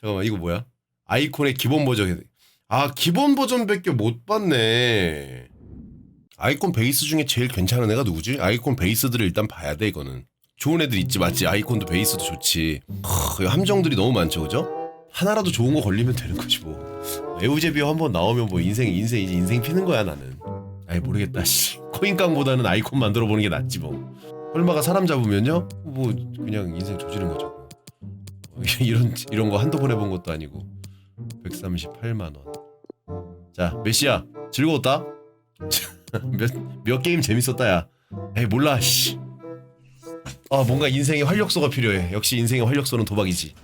잠깐만 이거 뭐야? 아이콘의 기본 버전. 아 기본 버전밖에 못 봤네. 아이콘 베이스 중에 제일 괜찮은 애가 누구지? 아이콘 베이스들을 일단 봐야 돼 이거는. 좋은 애들 있지 맞지? 아이콘도 베이스도 좋지. 크, 함정들이 너무 많죠, 그죠? 하나라도 좋은 거 걸리면 되는 거지 뭐. 에우제비어 한번 나오면 뭐 인생 인생 이제 인생 피는 거야 나는. 아이 모르겠다 씨. 코인깡보다는 아이콘 만들어 보는 게 낫지 뭐. 설마가 사람 잡으면요? 뭐 그냥 인생 조지는 거죠. 어, 이런 이런 거 한두 번 해본 것도 아니고 138만 원. 자 메시야 즐거웠다. 몇 몇 게임 재밌었다 야. 에이 몰라 씨. 아 뭔가 인생에 활력소가 필요해. 역시 인생의 활력소는 도박이지.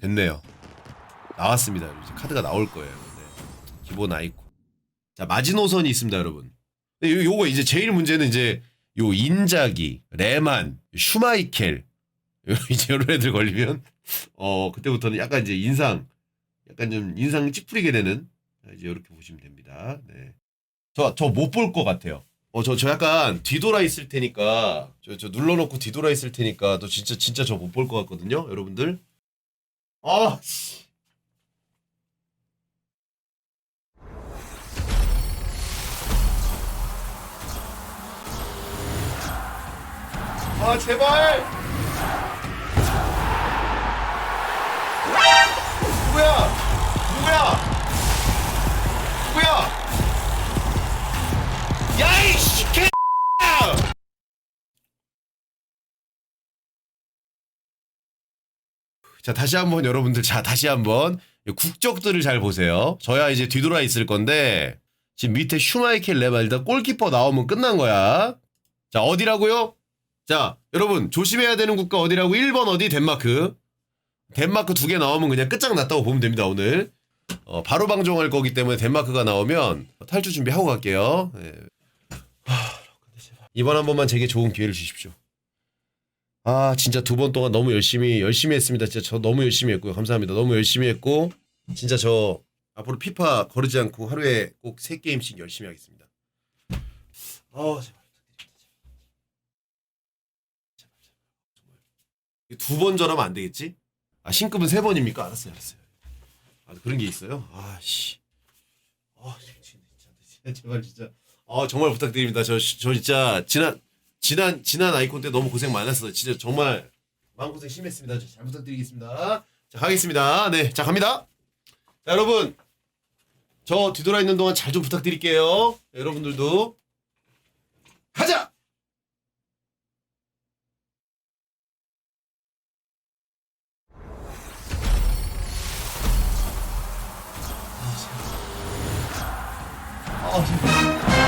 됐네요. 나왔습니다. 이제 카드가 나올 거예요. 네. 기본 아이콘. 자 마지노선이 있습니다, 여러분. 요, 요거 이제 제일 문제는 이제 요 인자기, 레만, 슈마이켈 이제 이런 애들 걸리면 어 그때부터는 약간 이제 인상, 약간 좀 인상 찌푸리게 되는 이제 이렇게 보시면 됩니다. 네. 저 저 못 볼 것 같아요. 어 저 저 약간 뒤돌아 있을 테니까 저 저 눌러놓고 뒤돌아 있을 테니까 또 진짜 진짜 저 못 볼 것 같거든요, 여러분들. 아, 씨. 아 제발! 누구야? 누구야? 누구야? 야이 개자 다시 한번 여러분들 자 다시 한번 국적들을 잘 보세요. 저야 이제 뒤돌아 있을 건데 지금 밑에 슈마이켈 레발다 골키퍼 나오면 끝난 거야. 자 어디라고요? 자, 여러분 조심해야 되는 국가 어디라고? 1번 어디? 덴마크. 덴마크 두 개 나오면 그냥 끝장났다고 보면 됩니다, 오늘. 어, 바로 방종할 거기 때문에 덴마크가 나오면 탈주 준비하고 갈게요. 네. 하, 이번 한 번만 제게 좋은 기회를 주십시오. 아, 진짜 두 번 동안 너무 열심히 열심히 했습니다. 진짜 저 너무 열심히 했고요. 감사합니다. 너무 열심히 했고 진짜 저 앞으로 피파 거르지 않고 하루에 꼭세 게임씩 열심히 하겠습니다. 아, 제 두 번 전하면 안 되겠지? 아 신급은 세 번입니까? 알았어요, 알았어요. 아 그런 게 있어요. 아 씨, 아 진짜, 진짜 제발 진짜. 아 정말 부탁드립니다. 저, 저 진짜 지난 지난 지난 아이콘 때 너무 고생 많았어요. 진짜 정말 마음 고생 심했습니다. 저잘 부탁드리겠습니다. 자 가겠습니다. 네, 자 갑니다. 자 여러분, 저 뒤돌아 있는 동안 잘 좀 부탁드릴게요. 여러분들도 가자. 아, 제발.